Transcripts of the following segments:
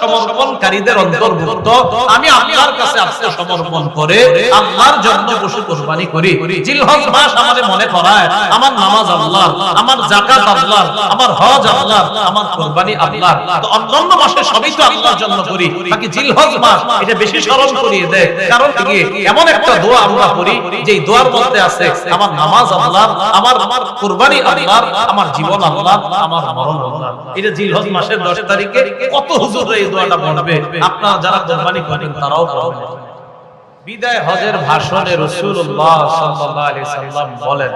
সমর্পণকারীদের অন্তর্ভুক্ত, আমি আল্লাহর কাছে আত্মসমর্পণ করে আল্লাহর জন্য পশু কোরবানি করি। জিলহজ মাস আমাদের মনে করায় আমার নামাজ আল্লাহ আমার জাকাত আল্লাহ আমার হজ আল্লাহ আমার কোরবানি আল্লাহ তো অন্যান্য মাসে সবই তো আল্লাহর জন্য করি। বাকি জিলহজ মাস, এটা বেশি স্মরণ করিয়ে দেয়। কারণ কি এমন একটা দোয়া আমরা করি যে দোয়ার মধ্যে আছে, আমার নামাজ আল্লাহ আমার আমার কোরবানি আল্লাহ আমার জীবন আল্লাহ আমার মরণ আল্লাহ এটা জিলহজ মাসের 10 তারিখে কত হুজুর এই দোয়াটা পড়বে আপনারা যারা কোরবানি করেন তারাও পড়বেন বিদায় হজের ভাষণে রাসূলুল্লাহ সাল্লাল্লাহু আলাইহি সাল্লাম বলেন,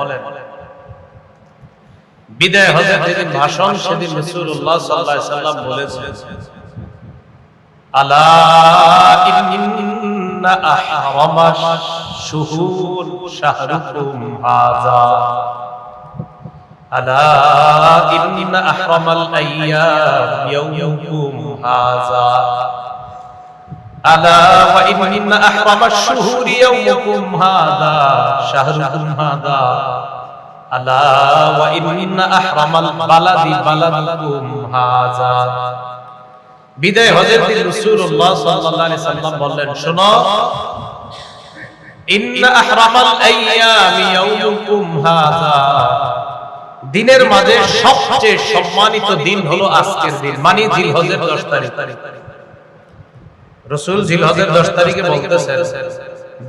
বিদায় হজের যেদিন ভাষণ, সেদিন রাসূলুল্লাহ সাল্লাল্লাহু আলাইহি সাল্লাম বলেছেন, আলা ইন্না আহরামাশ শুহুর শাহরুকুম হাযা। আহরামাল আইয়াম ইয়াউমুকুম হাযা আলা ওয়া ইন্না আহরামাশ শুহুর ইয়াউমুকুম হাযা শাহরুকুম হাযা আলা ওয়া ইন্না আহরামাল বালাদি বালাদুকুম হাযা বিদায় হজের দিন রাসূলুল্লাহ সাল্লাল্লাহু আলাইহি সাল্লাম বললেন, শোনো, ইন্না আহরামাল আইয়ামি ইয়াউমুকুম হাযা। দিনের মাঝে সবচেয়ে সম্মানিত দিন হলো আজকের দিন মানে জিলহজের 10 তারিখ। রাসূল জিলহজের 10 তারিখে বলতেছেন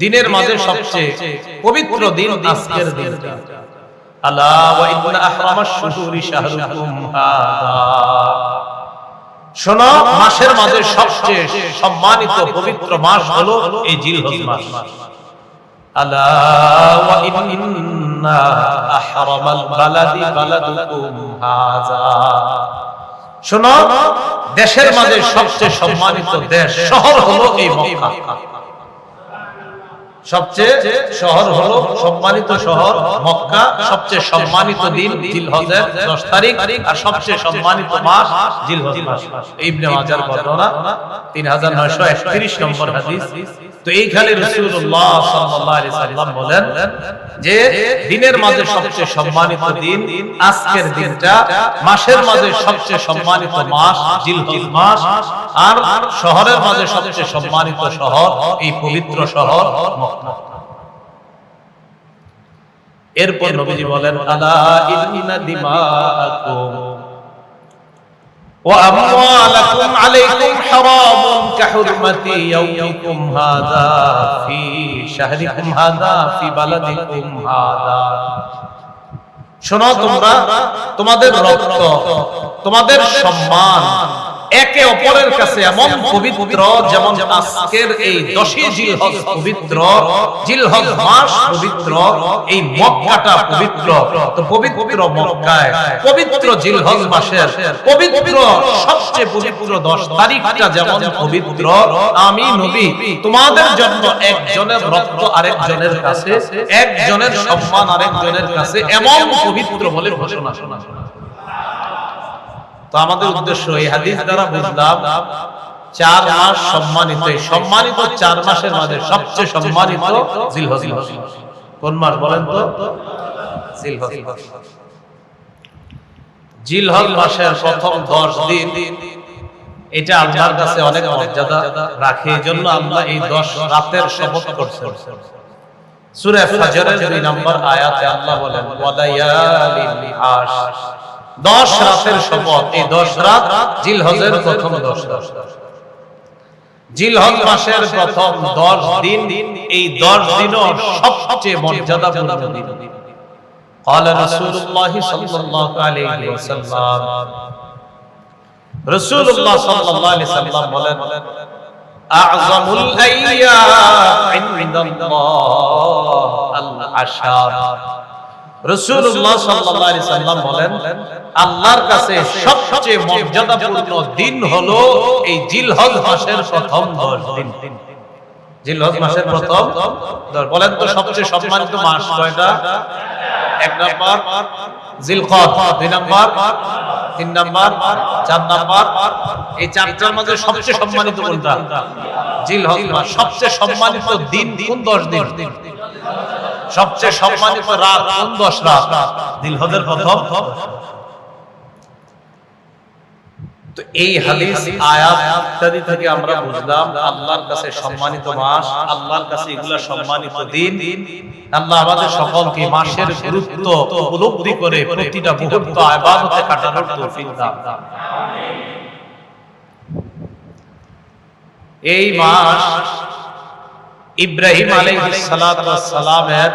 দিনের মাঝে সবচেয়ে পবিত্র দিন আজকের দিন। আলা ওয়া ইন্না আহরামাশ শুহুরি শাহরুকুম হাযা শোনো মাসের মাঝে সবচেয়ে সম্মানিত পবিত্র মাস হলো এই জিলহজ মাস। আলা ওয়া ইন্না শোনো দেশের মাঝে সবচেয়ে সম্মানিত দেশ শহর হলো এই মক্কা। সবচেয়ে শহর হলো সম্মানিত শহর মক্কা, সবচেয়ে সম্মানিত দিন জিলহজের 10 তারিখ আর সবচেয়ে সম্মানিত মাস মাস ইবনে মাজার বর্ণনা 3931 নম্বর হাদিস। তো এইখানে সাল্লাম বলেন যে দিনের মাঝে সবচেয়ে সম্মানিত দিন আজকের দিনটা, মাসের মাঝে সবচেয়ে সম্মানিত মাস জিলহজ মাস। আর শহরের মাঝে সবচেয়ে সম্মানিত শহর এই পবিত্র শহর মক্কা। এরপর নবীজি বলেন আলা ইন্না দিমাআকুম ওয়া আমওয়ালাকুম আলাইকুম হারামুন কাহুরমাতি ইয়াউমিকুম হাযা ফি শাহরিকুম হাযা ফি বালাদিকুম হাযা. শোনো তোমরা তোমাদের রক্ত তোমাদের সম্মান একে অপরের কাছে এমন পবিত্র, যেমন আজকের এই দশই জিলহজ পবিত্র, জিলহজ মাস পবিত্র, এই মক্কাটা পবিত্র। তো পবিত্র মক্কায়, পবিত্র জিলহজ মাসের, পবিত্র সবচেয়ে পবিত্র দশ তারিখটা যেমন পবিত্র, আমি নবী, তোমাদের জন্য একজনের রক্ত আরেকজনের কাছে, একজনের সম্মান আরেকজনের কাছে এমন পবিত্র বলে ঘোষণা শোনা শোনা তো আমাদের উদ্দেশ্য এই হাদিস দ্বারা বুঝলাম চার মাস সম্মানিত সম্মানিত চার মাসের মাঝে সবচেয়ে সম্মানিত জিলহজ। কোন মাস বলেন তো? জিলহজ। জিলহজ। মাসের প্রথম দশ দিন। এটা আল্লাহর কাছে অনেক মর্যাদা রাখে এই জন্য আমরা এই দশ রাতের শপথ করছি সূরা ফাজরের দুই নম্বর আয়াতে আল্লাহ বলেন আশ দশ রাতের শপথ এই দশ রাত জিলহজের প্রথম দশ জিলহজ মাসের প্রথম দশ দিন এই দশ দিনও সবচেয়ে মর্যাদাপূর্ণ দিন قال رسول الله صلى الله عليه وسلم رسول الله صلى الله عليه وسلم বলেন أعظم الأيام عند الله العشر রাসূলুল্লাহ সাল্লাল্লাহু আলাইহি সাল্লাম বলেন, আল্লাহর কাছে সবচেয়ে মর্যাদাপূর্ণ দিন হলো এই জিলহজ মাসের প্রথম 10 দিন। জিলহজ মাসের প্রথম বলেন তো সবচেয়ে সম্মানিত মাস কয়টা? এক নাম্বার সবচেয়ে সম্মানিত সম্মানিত দিন কোন 10 দিন? সবচেয়ে সম্মানিত রাত কোন দশ রাত? দিলহজের প্রথম? তো এই হাদিস আয়াত ইত্যাদি থেকে আমরা বুঝলাম আল্লাহর কাছে সম্মানিত মাস আল্লাহর কাছে এগুলা সম্মানিত দিন। আল্লাহ আমাদের সকলকে মাসের গুরুত্ব উপলব্ধি করে প্রতিটা মুহূর্ত ইবাদতে কাটানোর তৌফিক দান। এই মাস ইব্রাহিম আলাইহিস সালাতু ওয়াস সালামের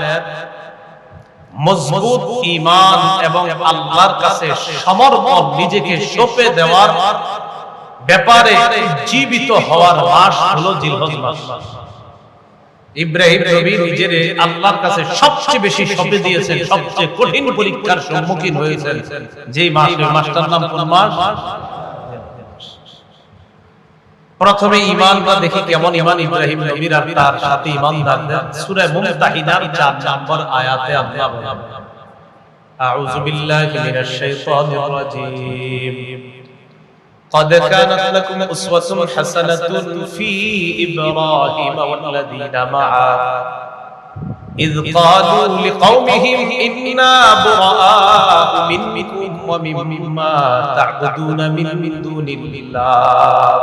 মজবুত ঈমান এবং আল্লাহর কাছে সমর্পণ নিজেকে সঁপে দেওয়ার ব্যাপারে জীবিত হওয়ার মাস হলো জিলহজ মাস ইব্রাহিম নবী নিজের আল্লাহর কাছে সবচেয়ে বেশি সঁপে দিয়েছেন, সবচেয়ে কঠিন পরীক্ষার সম্মুখীন হয়েছেন। যেই মাস মাসটার নাম কোন মাস? প্রথমে ইমানটা দেখি কেমন ইমান ইব্রাহিম নবীর আর তার সাথে ইমানদারদের সূরা মুমতাহিনার 4 নম্বর আয়াতে আল্লাহ বলেন আউযু বিল্লাহি মিনাশ শাইতানির রাজীম قد كانت لكم أسوة حسنة في إبراهيم والذين معه إذ قالوا لقومهم إنا براء منكم ومما تعبدون من دون الله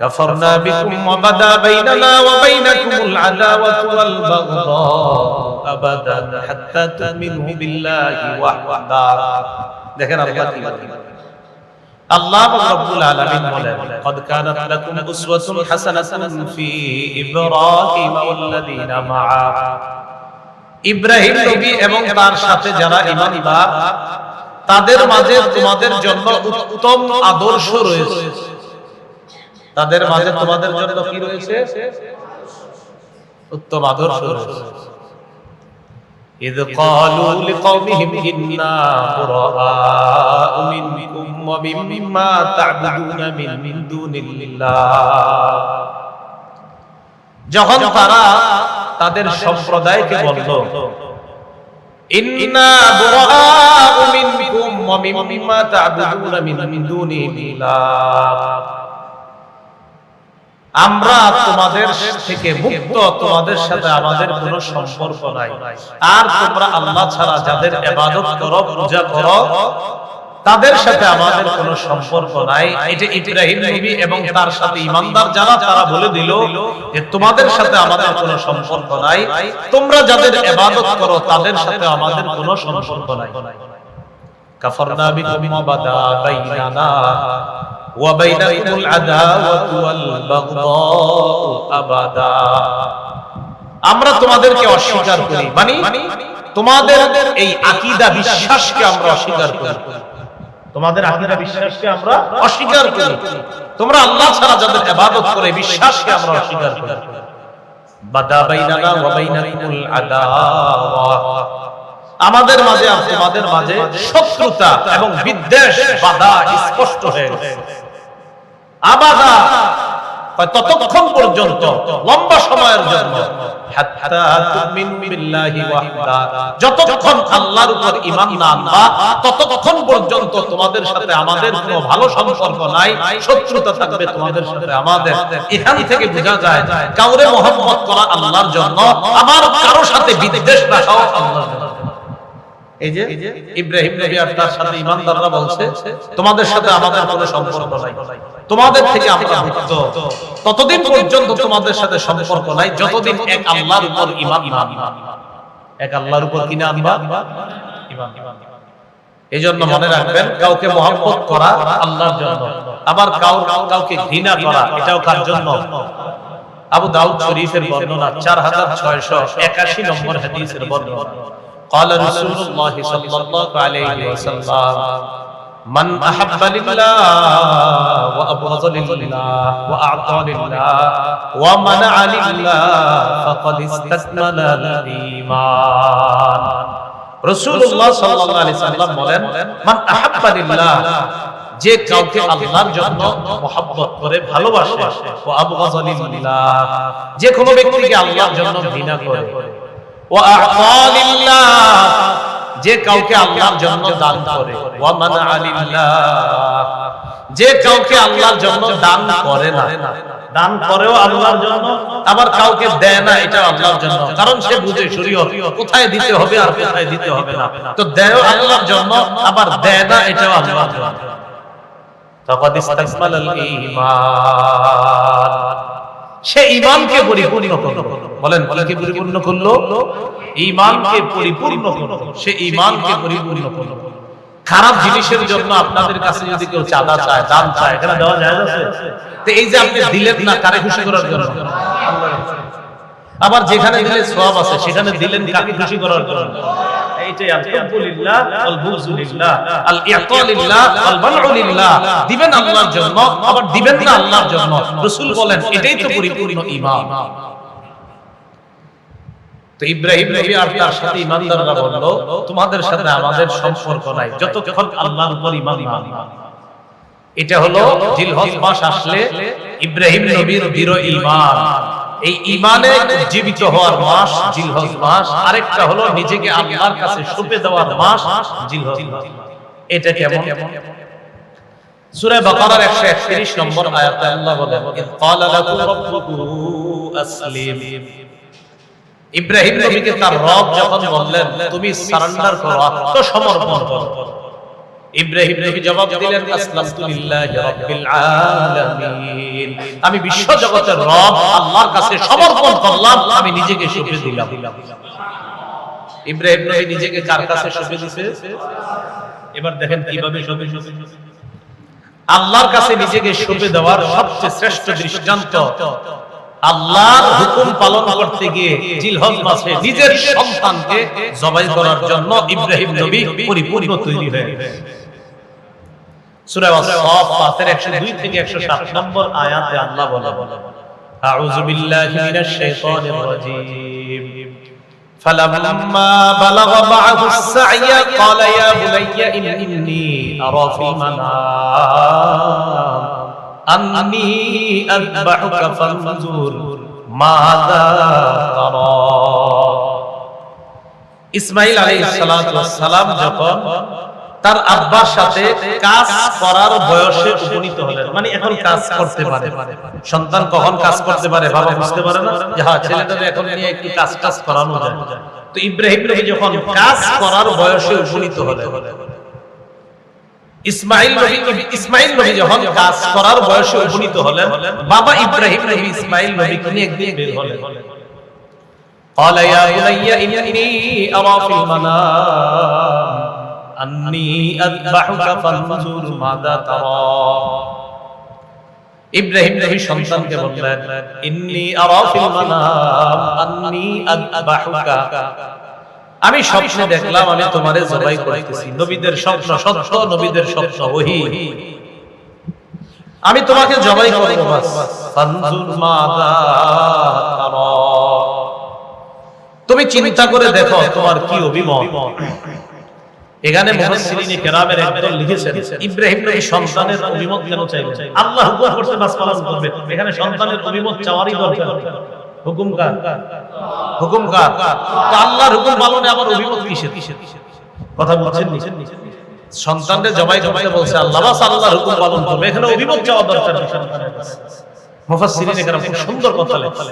كفرنا بكم وبدا بيننا وبينكم العداوة والبغضاء أبدا حتى تؤمنوا بالله وحده দেখেন আল্লাহ কি বলেন আল্লাহ রাব্বুল আলামিন বলেন قد كانت لكم أسوة حسنة في إبراهيم والذين معه ইব্রাহিম নবী এবং তার সাথে যারা ঈমানদার তাদের মাঝে তোমাদের জন্য উত্তম আদর্শ রয়েছে তাদের মাঝে তোমাদের জন্য কি রয়েছে উত্তম আদর্শ রয়েছে إذ قالوا لقومهم إنا براء منكم ومما تعبدون من دون الله যখন তারা তাদের সম্প্রদায়কে বলল ইন্না বুরাআ মিনকুম ওয়া মিম্মা তা'বুদুনা মিন দুনিল্লাহ আমরা তোমাদের থেকে মুক্ত, তোমাদের সাথে আমাদের কোনো সম্পর্ক নাই। আর তোমরা আল্লাহ ছাড়া যাদের ইবাদত করো, পূজা করো, তাদের সাথে আমাদের কোনো সম্পর্ক নাই। এটা ইব্রাহিম নবী এবং তার সাথে ইমানদার যারা, তারা বলে দিল যে তোমাদের সাথে আমাদের কোনো সম্পর্ক নাই। তোমরা যাদের ইবাদত করো, তাদের সাথে আমাদের কোনো সম্পর্ক নাই। কাফারনা বিকুম বাদা বাইনানা। وبينكم العداوة والبغضاء أبدا আমরা তোমাদেরকে অস্বীকার করি মানে তোমাদের এই আকীদা বিশ্বাসকে আমরা অস্বীকার করি তোমাদের আকীদা বিশ্বাসকে আমরা অস্বীকার করি তোমরা আল্লাহ ছাড়া যাদের ইবাদত করে বিশ্বাসকে আমরা অস্বীকার করি বাদা বাইনানা ওয়া বাইনাকুমুল আদাওয়া আমাদের মাঝে আর তোমাদের মাঝে শত্রুতা এবং বিদ্বেষ বাধা স্পষ্ট হয়ে গেছে আবাদা। ততক্ষণ পর্যন্ত, লম্বা সময়ের জন্য। যতক্ষণ আল্লাহর উপর ইমান না আনবা, ততক্ষণ পর্যন্ত তোমাদের সাথে আমাদের কোনো ভালো সম্পর্ক নাই, শত্রুতা থাকবে তোমাদের সাথে আমাদের। এখান থেকে বোঝা যায়, কাউরে করা আল্লাহর জন্য, আমার কারও সাথে বিদ্বেষ রাখাও আল্লাহর জন্য। এই যে ইব্রাহিম নবী আর তার সাথে ইমানদাররা বলছে তোমাদের সাথে আমাদের কোনো সম্পর্ক নাই। তোমাদের থেকে আমরা মুক্ত ততদিন পর্যন্ত তোমাদের সাথে সম্পর্ক নাই। যতদিন এক আল্লাহর উপর ঈমান না আনবা এক আল্লাহর উপর কিনা আনবা। ঈমান এই জন্য মনে রাখবেন কাউকে মহব্বত করা আল্লাহর জন্য। আবার কাউ কাউকে ঘৃণা করা এটাও কার জন্য? আবু দাউদ শরীফের বর্ণনা চার হাজার ছয়শো একাশি নম্বর হাদিসের বর্ণনা। قال رسول الله صلى الله عليه وسلم من أحب لله وأبغض لله وأعطى لله ومنع لله فقد استكمل الإيمان রাসূলুল্লাহ সাল্লাল্লাহু আলাইহি সাল্লাম বলেন মান আহাব্বা লিল্লাহ যে কাউকে আল্লাহর জন্য মহব্বত করে ভালোবাসে ও আবগাযা লিল্লাহ যে কোনো ব্যক্তিকে আল্লাহর জন্য ঘৃণা করে ও আ'তা লিল্লাহ যে কাউকে আল্লাহর জন্য দান করে। যে কাউকে আল্লাহর জন্য দান করে না। দান করেও আল্লাহর জন্য আবার কাউকে দেয় না এটা আল্লাহর জন্য। কারণ সে বুঝে শরীয়ত কোথায় দিতে হবে আর কোথায় দিতে হবে না। তো দেয় আল্লাহর জন্য আবার দেয় না এটাও আল্লাহর জন্য। ঈমান। সে ঈমানকে পরিপূর্ণ করল। বলেন কি পরিপূর্ণ করল? ঈমানকে পরিপূর্ণ করল। সে ঈমানকে পরিপূর্ণ করল। খারাপ জিনিসের জন্য আপনাদের কাছে যদি কেউ চাঁদা চায় দান চায় এখানে দেওয়া যায় আছে? তো এই যে আপনি দিলেন না কারে খুশি করার জন্য। আবার যেখানে দিলে সওয়াব আছে সেখানে দিলেন কাকে খুশি করার জন্য। দিবেন আল্লাহর জন্য আবার দিবেন না আল্লাহর জন্য। রাসূল বলেন এটাই তো পরিপূর্ণ ঈমান। তো ইব্রাহিম নবী আর তার সাথে ইমানদাররা বলল, তোমাদের সাথে আমাদের সম্পর্ক নাই, যতক্ষণ আল্লাহর উপর ঈমান ঈমান এটা হলো জিলহজ মাস আসলে ইব্রাহিম নবীর ঈমান এই ঈমানে জীবিত হওয়ার মাস জিলহজ মাস, আরেকটা হলো নিজেকে আল্লাহর কাছে সঁপে দেওয়ার মাস জিলহজ এটা কেমন? সূরা বাকারার 131 নম্বর আয়াতে আল্লাহ বলেন ক্বালা লাকুম রাব্বুকুম আসলিম। ইব্রাহিম নবীকে তার রব যখন বললেন তুমি সারেন্ডার করো আত্মসমর্পণ করো। ইব্রাহিম নবী জবাব দিলেন আসলামতু লিল্লাহি রাব্বিল আলামিন। আমি বিশ্ব জগতের রব আল্লাহর কাছে সমর্পণ করলাম আমি নিজেকে সঁপে দিলাম। ইব্রাহিম নবী নিজেকে কার কাছে সঁপে দিয়েছে এবার দেখেন কীভাবে সঁপে সঁপে আল্লাহর কাছে নিজেকে সঁপে দেওয়ার সবচেয়ে শ্রেষ্ঠ দৃষ্টান্ত। আল্লাহর হুকুম পালন করতে গিয়ে জিলহজ মাসে নিজের সন্তানকে জবাই করার জন্য ইব্রাহিম নবী পরিপূর্ণ তৈরি হয়ে সূরা আস-সাফফাতের 102 থেকে 107 নম্বর আয়াতে আল্লাহ বলে আউযু বিল্লাহি মিনাশ শাইতানির রাজীম فلما بلغ معه السعي قال يا بني إني أرى في المنام ইসমাইল আলাইহিস সালাম যখন তার আব্বার সাথে কাজ করার বয়সে উপনীত হলেন মানে এখন কাজ করতে পারে। সন্তান কখন কাজ করতে পারে বাবা বুঝতে পারে না? হ্যাঁ ছেলেটাকে এখন নিয়ে একটু কাজ কাজ করানো যায়। তো ইব্রাহিম যখন কাজ করার বয়সে উপনীত হলেন ইসমাইল নবী ইসমাইল নবী যখন কাজ করার বয়সে উপনীত হলেন বাবা ইব্রাহিম নবী ইসমাইল নবীকে নিয়ে একদিন বের হলেন قال يا بني إني أرى في المنام أني أذبحك فانظر ماذا ترى ইব্রাহিম নবী সন্তানকে বললেন ইন্নি আরা ফিল মানাম আন্নি আযবাহুকা আমি স্বপ্নে দেখলাম, আমি তোমারে জবাই করতেছি। নবীদের স্বপ্ন সত্য, নবীদের স্বপ্ন ওহি। আমি তোমাকে জবাই করব, বাস। তুমি চিন্তা করে দেখো তোমার কি অভিমত। এখানে মুফাসসিরিনে কেরামের একদল লিখেছেন, ইব্রাহিম নবী সন্তানের অভিমত কেন চাইলেন? আল্লাহ হুকুম করতে বাস পালন করবে এখানে সন্তানের অভিমত চাওয়ারই দরকার। হুকুম কার হুকুম কার আল্লাহর হুকুম পালনে অভিমত কিসের? কথা বলছেন জবাই বলছে আল্লাহ আল্লাহর হুকুম পালন করবে। এখানে অভিমত দরকার মুফাসসিরিনে কেরাম খুব সুন্দর কথা লেখেন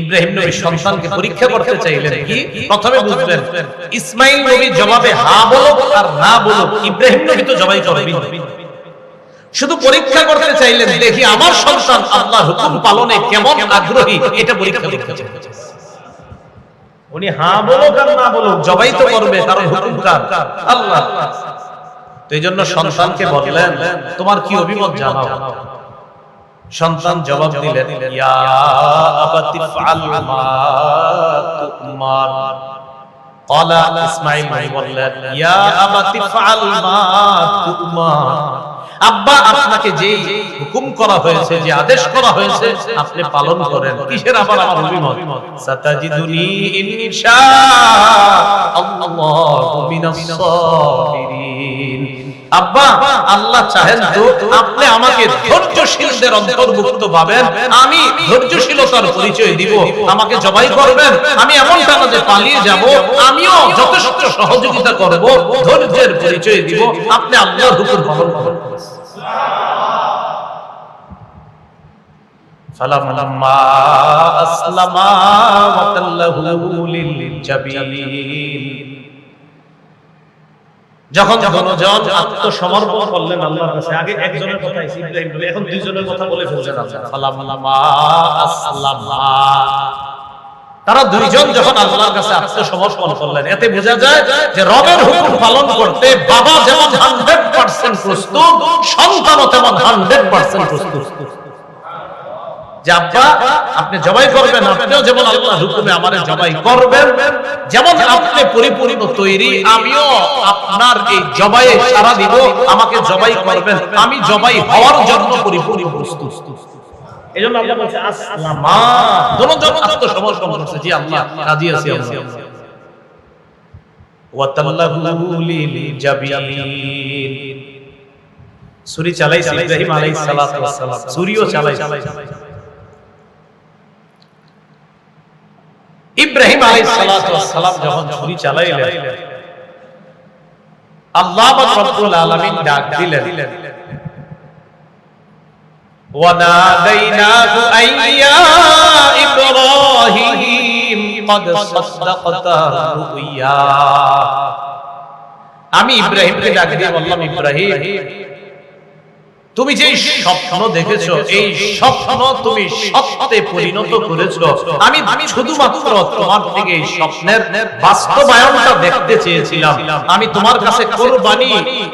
ইব্রাহিম নবী সন্তানকে পরীক্ষা করতে চাইলেন কি? প্রথমে বুঝলেন, ইসমাইল নবী জবাবে হা বলুক আর না বলুক, ইব্রাহিম নবী তো জবাই করবেন শুধু পরীক্ষা করতে চাইলেন, দেখি আমার সন্তান আল্লাহ হুকুম পালনে কেমন আগ্রহী? এটা পরীক্ষা করতে উনি হা বলুক আর না বলুক, জবাই তো করবে, কারণ হুকুম কার? আল্লাহ। এই জন্য সন্তানকে বললেন, তোমার কি অভিমত জানাও? সন্তান জবাব দিলেন, ইয়া আবাতি ফাআল মা তুমার। ভাই বললেন, ইয়া আবাতি ফাআল মা তুমার। আব্বা, আপনাকে যে হুকুম করা হয়েছে, যে আদেশ করা হয়েছে, আপনি পালন করেন। কিসের আবার আমার অভিমত? সাতাজিদুনি ইনশা আল্লাহু মিনাস সাবিরিন। আব্বা আল্লাহ চাহেন তো আপনি আমাকে ধৈর্যশীলদের অন্তর্ভুক্ত পাবেন আমি ধৈর্যশীলতার পরিচয় দিব আমাকে জবাই করবেন আমি এমনটা না যে পালিয়ে যাব আমিও যথেষ্ট সহযোগিতা করব ধৈর্যের পরিচয় দিব আপনি আল্লাহর হুকুম পালন করবেন فلما أسلما وتله للجبين যখন দুজন আত্মসমর্পণ করলেন আল্লাহর কাছে আগে একজনের কথা ইব্রাহিম নবী এখন দুইজনের কথা বলে ফেলছেন আল্লাহ। তারা দুইজন যখন আল্লাহর কাছে আত্মসমর্পণ করলেন এতে বোঝা যায় যে রবের হুকুম পালন করতে বাবা যেমন 100% প্রস্তুত সন্তানও তেমন 100% প্রস্তুত। যে আব্বা আপনি জবাই করবেন আপনিও যেমন আল্লাহর হুকুমে আমারে জবাই করবেন যেমন আপনি পরিপূর্ণ তৈরি আমিও আপনার এই জবাইয়ে সারা দিব আমাকে জবাই করবেন। আমি জবাই হওয়ার জন্য পরিপূর্ণ প্রস্তুত। এজন্য আল্লাহ বলছে আসলামা দুজন আত্মসমর্পণ করছে জি আল্লাহ রাজি আছি আমরা। ওয়াতাল্লাহু লিল জাবিন। সূরি চালাইছে ইব্রাহিম আলাইহিস সালাতু ওয়াস সালাম। সূরিও চালাইছে। ইব্রাহিম আলাইহিস সালাতু ওয়াস সালাম যখন ছুরি চালাইলেন আল্লাহ রাব্বুল আলামিন ডাক দিলেন وناديناه أي يا إبراهيم قد صدقت الرؤيا আমি ইব্রাহিমকে ডাক দিয়ে বললাম ইব্রাহিম তুমি যে স্বপ্ন দেখেছ এই স্বপ্ন তুমি সত্যে পরিণত করেছ। আমি আমি শুধুমাত্র তোমার থেকে এই স্বপ্নের বাস্তবায়নটা দেখতে চেয়েছিলাম। আমি তোমার কাছে কোরবানি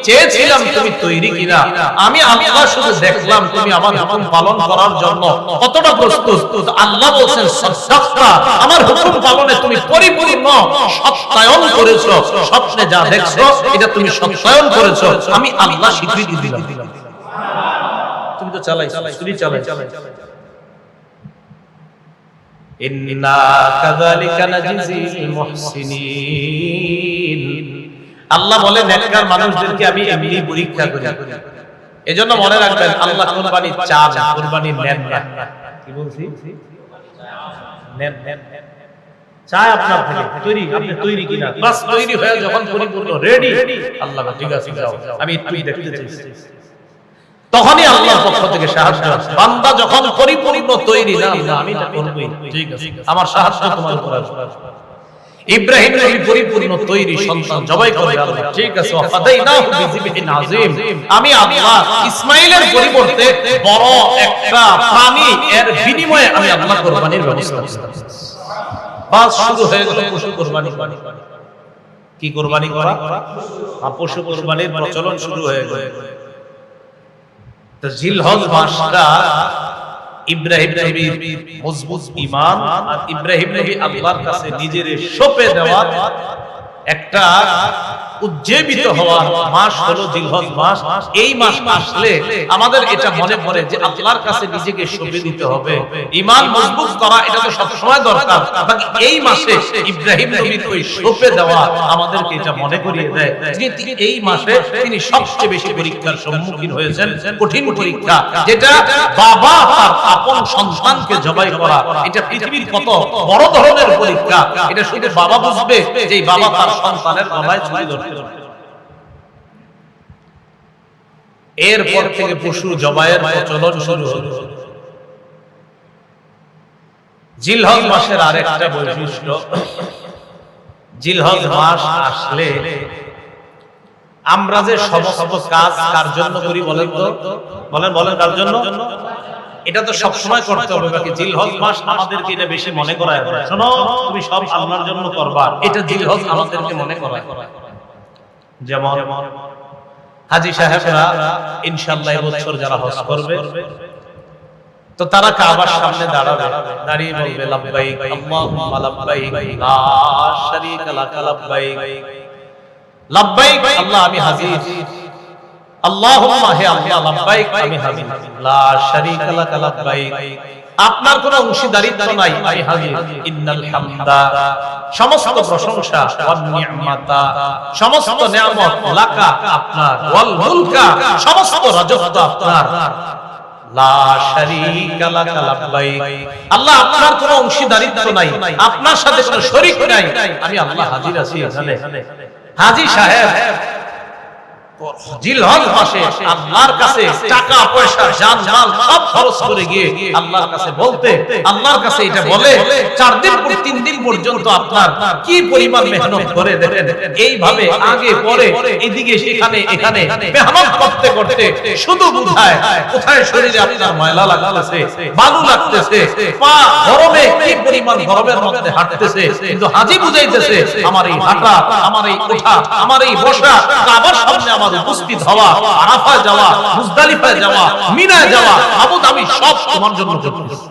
চেয়েছিলাম তুমি তৈরি কিনা। আমি আল্লাহ শুধু দেখলাম তুমি আমার হুকুম পালন করার জন্য। কতটা প্রস্তুত? আল্লাহ বলছেন সত্যাত্তা আমার হুকুম পালনে তুমি পরিপূর্ণ সত্যায়ন করেছ। স্বপ্নে যা দেখছ এটা তুমি সত্যায়ন করেছ। আমি আল্লাহ স্বীকৃতি দিলাম। তুমি তো চালাই চুরি চালাই নাজিজিল আল্লাহ বলে নেককার মানুষদেরকে আমি এমনি পরীক্ষা করি। এজন্য মনে রাখবেন আল্লাহ কুরবানি চান কুরবানি নেন না। কি বলছি? নেন নেন। চায় আপনার থেকে তৈরি আপনি তৈরি কিনা। বাস তৈরি হয়ে যখন পরিপূর্ণ রেডি আল্লাহ ঠিক আছে যাও। আমি একটু দেখতে চাইছি। তখনই আল্লাহর পক্ষ থেকে সাহায্য বান্দা যখন পরিপূর্ণ তৈরি, না আমি এটা করবই ঠিক আছে, আমার সাহায্য তোমার উপর আসবে। ইব্রাহিম নবী পরিপূর্ণ তৈরি সন্তান, জবাই করে আল্লাহ। ঠিক আছে ওয়াফাদাইনাহু বিযিবহিন আযীম। আমি আল্লাহ ইসমাইলের পরিবর্তে বড় একটা প্রাণী, এর বিনিময়ে আমি আল্লাহ কুরবানির ব্যবস্থা করলাম বাস শুরু হয়ে গেল পশু কুরবানি কি কুরবানি করা? পশু কুরবানির প্রচলন শুরু হয়ে গেল। তো জিলহজ মাসটা ইব্রাহিম নবীর মজবুত ঈমান আর ইব্রাহিম নবী আল্লাহর কাছে নিজের একটা উজ্জীবিত হওয়ার মাস হলো জিলহজ মাস। এই মাস আসলে আমাদের এটা মনে পড়ে যে আল্লাহর কাছে নিজেকে সঁপে দিতে হবে। ঈমান মজবুত করা এটা তো সবসময় দরকার। বাকি এই মাসে ইব্রাহিম নবীর ওই সঁপে দেওয়া আমাদেরকে এটা মনে করিয়ে দেয়। যে এই মাসে তিনি সবচেয়ে বেশি পরীক্ষার সম্মুখীন হয়েছেন। কঠিন পরীক্ষা যেটা বাবা তার আপন সন্তানকে জবাই করা। এটা পৃথিবীর কত বড় ধরনের পরীক্ষা। এটা শুধু বাবা বুঝবে যে বাবা তার সন্তানের গলায় ছুরি ধরতে এরপর থেকে পশু জবাইয়ের প্রচলন শুরু হলো। জিলহজ মাসের আরেকটা বৈশিষ্ট্য, জিলহজ মাস আসলে আমরা যে সমস্ত কাজ কার জন্য করি বলেন তো? বলেন বলেন কার জন্য? এটা তো সব সময় করতে হবে, বাকি জিলহজ মাস আমাদেরকে এটা বেশি মনে করায় শোনো, তুমি সব আল্লাহর জন্য করবা। এটা জিলহজ আমাদেরকে মনে করায়। যেমন হাজি সাহেবরা ইনশাআল্লাহ বছর যারা হজ করবে, তো তারা কাবার সামনে দাঁড়াবে, দাঁড়িয়ে বলবে, লাব্বাইক, আল্লাহুম্মা লাব্বাইক, লা শারীকা লাক, লাব্বাইক লাব্বাইক, আল্লাহ আমি হাজির। আপনার কোনো অংশীদারিত্ব নাই হাজির। সমস্ত প্রশংসা সমস্ত নিয়ামত লাকা আপনার। সমস্ত রাজত্ব আপনার। আপনার সাথে নাই, আমি আল্লাহ হাজির আছি সাহেব জিলহজ মাসে আল্লাহর কাছে টাকা পয়সা জান মাল সব খরচ করে গিয়ে আল্লাহর কাছে বলতে আল্লাহর কাছে এটা বলে চার দিন পর তিন দিন পর্যন্ত আপনার কি পরিমাণ মেহনত করে দেখেন এইভাবে আগে পরে এদিকে সেখানে এখানে মেহনত করতে করতে শুধু বুঝায় কোথায় শরীরে আপনার ময়লা লাগতেছে বালু লাগতেছে পা গরমে কি পরিমাণ গরমের মধ্যে হাঁটতেছে কিন্তু হাজি বুঝাইতেছে আমার এই হাঁটা আমার এই ওঠা আমার এই বসা কাবার সামনে আমার উপস্থিত হওয়া, আরাফায় যাওয়া, মুজদালিফায় যাওয়া, মিনায় যাওয়া আবু দাবি সব তোমার জন্য করতেছি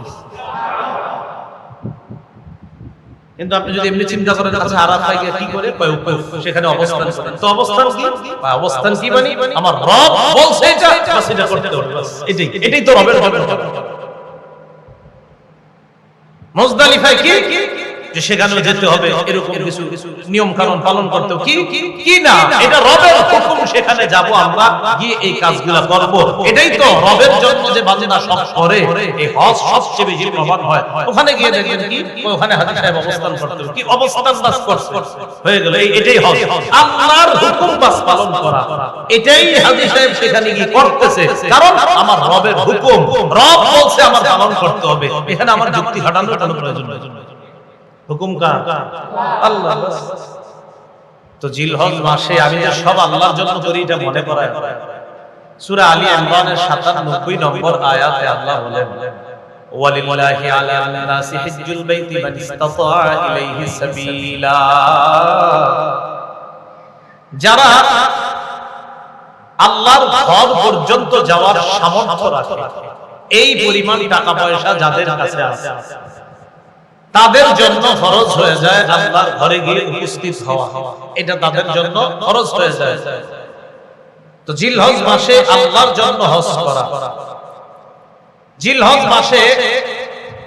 কিন্তু আপনি যদি এমনি চিন্তা করেন আচ্ছা আরাফায় গিয়ে কি করে? সেখানে অবস্থান করেন। তো অবস্থান কি? অবস্থান কি মানে? আমার রব বলছে এটা, বাস এটা করতে হবে এটাই এটাই তো রবের রবের মুজদালিফায় কি? যে সেখানে যেতে হবে এরকম কিছু নিয়ম কানুন পালন করতে কি? কি না? এটা রবের হুকুম সেখানে যাব আমরা? গিয়ে এই কাজগুলা করব। এটাই তো রবের জন্য যে বান্দা সব করে এই হজ সবচেয়ে বেশি প্রমাণ হয়। ওখানে গিয়ে দেখবেন কি? ওখানে হাজি সাহেব অবস্থান করতে কি অবস্থান বাস করছে? হয়ে গেল এটাই হজ। আল্লাহর হুকুম বাস পালন করা। এটাই হাজি সাহেব সেখানে গিয়ে করতেছে। কারণ আমার রবের হুকুম। রব বলছে আমার পালন করতে হবে। এখানে আমার যুক্তি খাটানোর কোনো প্রয়োজন নেই। হুকুম কার? আল্লাহ। তো জিলহজ মাসে আমি যে সব আল্লাহর জন্য করি এটা মনে করায়। সূরা আলী ইমরানের 97 নম্বর আয়াতে আল্লাহ বলেন ওয়ালিল্লাহি আলান নাসি হিজ্জুল বাইতি মান ইসতাতা ইলাইহি সাবিলা। যারা আল্লাহর ঘর পর্যন্ত যাওয়ার সামর্থ্য রাখে এই পরিমাণ টাকা পয়সা যাদের কাছে আছে তাদের জন্য ফরজ হয়ে যায় আল্লাহর ঘরে গিয়ে উপস্থিত হওয়া। এটা তাদের জন্য ফরজ হয়ে যায়। তো জিলহজ মাসে আল্লাহর জন্য হজ করা। জিলহজ মাসে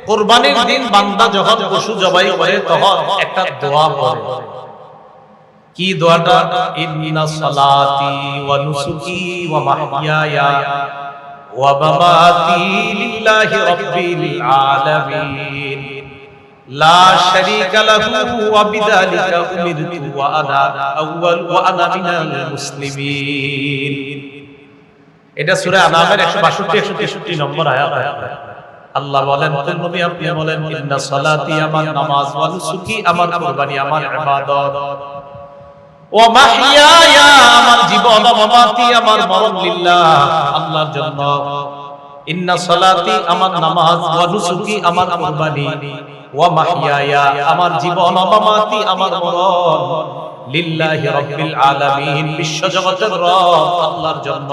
কোরবানির দিন বান্দা যখন পশু জবাই করে তখন একটা দোয়া পড়ে। কি দোয়াটা? ইন্না সালাতি ওয়া নুসুকি ওয়া মাহইয়ায়া ওয়া মামাতি লিল্লাহি রাব্বিল আলামিন। ওয়া বিযালিকা উমিরতু ওয়া আনা আউয়াল ওয়া আনা মিনাল মুসলিমিন। এটা সূরা আনামের 162 163 নম্বর আয়াত। আল্লাহ বলেন কোন নবী, আপনি বলেন, ইন্না সালাতি আমার নামাজ ওয়া নুসুকি, আমার কুরবানি, আমার ইবাদত। ও মাহিয়ায়া, আমার জীবন ও মামাতি, আমার মরণ লিল্লাহ, আল্লাহর জন্য। ইন্না সালাতি, আমার নামাজ ওয়া নুসুকি, আমার কুরবানি। ওয়া মাহিয়ায়া, আমার জীবন ও মামাতি আমার মরণ। লিল্লাহি রাব্বিল আলামিন বিশ্ব জগতের রব, আল্লাহর জন্য।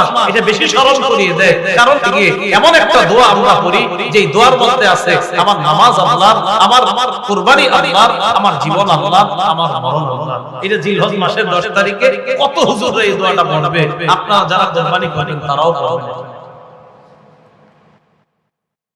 এটা বেশি স্মরণ করিয়ে দেয়। কারণ কি? এমন একটা দোয়া আমরা পড়ি যে দোয়ার মধ্যে আছে আমার নামাজ আল্লাহ আমার আমার কুরবানি আল্লাহ আমার জীবন আল্লাহ আমার মরণ আল্লাহ। এটা জিলহজ মাসের 10 তারিখে কত হুজুর এই দোয়াটা পড়বে আপনারা যারা কুরবানি করেন তারাও পড়বেন